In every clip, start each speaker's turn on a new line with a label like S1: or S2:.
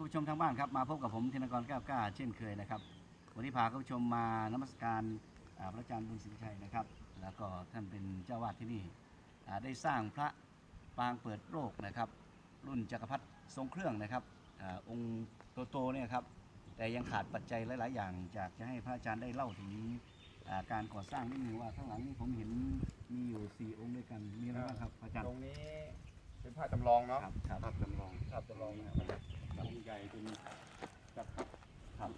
S1: คุณผู้ชมทางบ้านครับมาพบกับผมธนกรแก้วกล้าเช่นเคยนะครับวันนี้พาคุณผู้ชมมานมัสการอ่าพระอาจารย์บุญสินชัยนะครับ แล้วก็ท่านเป็นเจ้าวาดที่นี่อ่าได้สร้างพระปางเปิดโลกนะครับ รุ่นจักรพรรดิทรงเครื่องนะครับอาองค์โตๆเนี่ยครับแต่ยังขาดปัจจัยหลายๆ อย่างอยากจะให้พระอาจารย์ได้เล่าถึงอ่าการก่อสร้างนิดนึงว่าข้างหลังนี้ผมเห็นมีอยู่สี่องค์ด้วยกันมีอะไรบ้างครับพระอาจารย์
S2: ตรงนี้เป็นผ้าจำลองเนาะ
S1: ครับครับ
S2: ภาพจำลอง
S1: ภาพจำลองนะครับ
S2: องค์ใหญ่เป็นจักรพรรดิ
S1: ครับ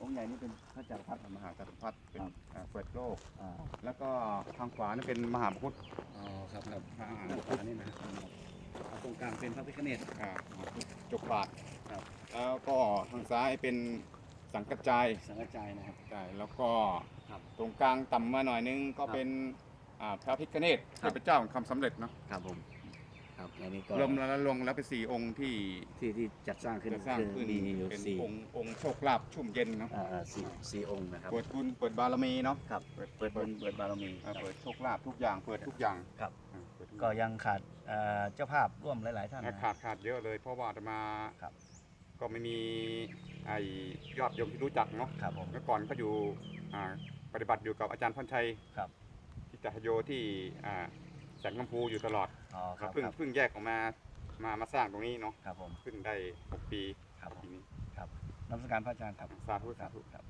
S1: องค์ใหญ่นี่เป็นพระจักรพรรดิ
S2: มหาจักรพรรดิเป็นอ่าเปิดโลก
S1: อ่า
S2: แล้วก็ทางขวานี่เป็นมหาพุทธ
S1: อ๋อครับครับ
S2: พระอาหาร
S1: ด้านขวานี่นะครับตรงกลางเป็นพระพิฆเนศ
S2: อ่ามหาพุทธจกบาท
S1: ครับ
S2: แล้วก็ทางซ้ายเป็นสังกัจจาย
S1: สังกัจจายนะครับ
S2: ใช่แล้วก็
S1: ครับ
S2: ตรงกลางต่ำมาหน่อยนึงก็เป็นอ่าพระพิฆเนศเทพเจ้าแห่งความสำเร็จเนาะ
S1: ครับผม อันนี้ก็
S2: รวมแล้วรวมแล้วเป็นสี่องค์ที่
S1: ที่ที่จัดสร้างขึ้น
S2: จะสร้าง
S1: คือ
S2: ขึ้น
S1: มีอยู่
S2: เป็น
S1: สี่
S2: องค์องค์โชคลาภชุ่มเย็นเนาะ
S1: อ่าอ่าสี่สี่องค์นะครับ
S2: เปิดบุญเปิดบารมีเนาะ
S1: ครับเปิดเปิดบุญเปิดบารมี
S2: อ่าเปิดโชคลาภทุกอย่างเปิดทุกอย่าง
S1: ครับ
S2: อ่าเปิดทุ
S1: ก็ยังขาดเอ่อเจ้าภาพร่วมหลาย ๆ ท่าน
S2: อ่า
S1: นะ
S2: ขาดขาดเยอะเลย เพราะว่าอาตมา
S1: ครับ
S2: ก็ไม่มีไอ้ยอดโยมที่รู้จักเนาะ
S1: ครับผม
S2: เมื่อก่อนก็อยู่อ่าปฏิบัติอยู่กับอาจารย์พรชัย
S1: ครับ
S2: ที่จัตโยที่อ่า แสงกำพูอยู่ตลอด
S1: อ๋อค
S2: แล้
S1: รั
S2: ว
S1: บ
S2: เพิ่ง
S1: ครับ
S2: เพิ่งแยกออกมามามาสร้างตรงนี้เนาะ
S1: ครับผม
S2: เพิ่งได้6ปี
S1: ครับผม
S2: ปีนี้
S1: ครับนมัสการพระอาจารย์ครับ
S2: สาธุสาธุ
S1: ครับ